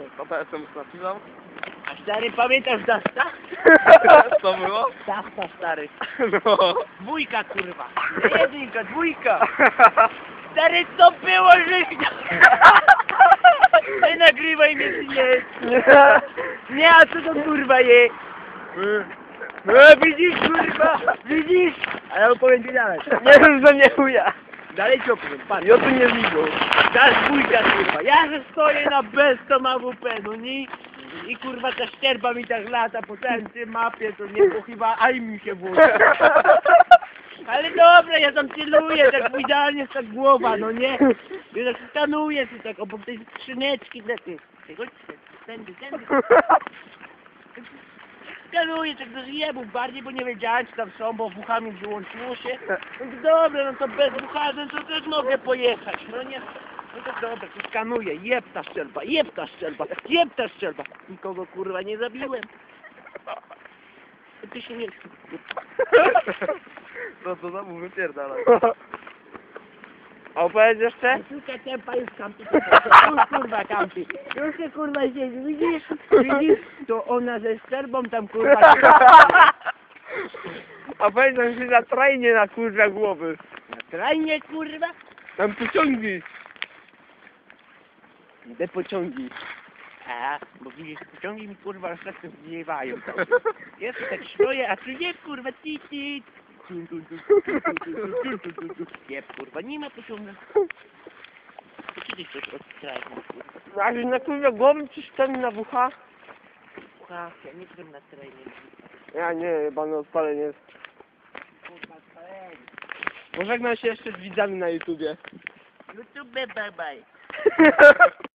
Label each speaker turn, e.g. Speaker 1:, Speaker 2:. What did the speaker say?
Speaker 1: Już napisał?
Speaker 2: A stary, pamiętasz Dasta?
Speaker 1: Co było?
Speaker 2: Dasta, stary.
Speaker 1: No.
Speaker 2: Dwójka, kurwa. Nie jedynka, dwójka. Stary, co było, że... Nie nagrywaj mnie, ty nie. Nie, a co to kurwa je? No widzisz, kurwa, widzisz? A ja opowiem ci dalej.
Speaker 1: Nie wiem, że nie chuja.
Speaker 2: Dalej ci opowiem, patrz.
Speaker 1: Ja tu nie widzę.
Speaker 2: Ta dwójka, kurwa. Ja że stoję na bez, to no nie? I kurwa ta ścierba mi tak lata po tym mapie, to nie, bo chyba aj mi się włączy. Ale dobra, ja tam celuję, tak idealnie jest ta głowa, no nie? Ja tak skanuję tu tak obok tej skrzyneczki, ty. Ty chodź, tędy, tędy. Skanuję tak do zjebów bardziej, bo nie wiedziałem czy tam są, bo wuchami wyłączyło się. No dobra, no to bez wucha, no to też mogę pojechać, no nie? No to dobra, to skanuję, jeb ta strzelba, jeb ta strzelba, jeb ta strzelba. Nikogo kurwa nie zabiłem. Ty się nie...
Speaker 1: No to znowu wypierdala. A opowiedz jeszcze?
Speaker 2: Tylko tempa już kampi. Już kurwa kampi. Już się kurwa siedzi. Widzisz? Widzisz? To ona ze sterbą tam kurwa.
Speaker 1: A powiedz, że się na trajnie na kurwa głowy.
Speaker 2: Na trajnie kurwa.
Speaker 1: Tam pociągi.
Speaker 2: Te pociągi. A, bo widzisz, pociągi mi kurwa aż tak zjewają. Jest tak szroje, a tu nie kurwa ti ti. Nie, kurwa, nie ma pociągu. To kiedyś coś odstrajał, kurwa.
Speaker 1: Ale na kurwa głowę ci stoi na wucha?
Speaker 2: Kurwa, ja nie wiem na terenie.
Speaker 1: Ja nie, jebane odpalenie jest.
Speaker 2: Kurwa, odpalenie.
Speaker 1: Pożegnam się jeszcze z widzami na YouTubie.
Speaker 2: YouTube, bye bye.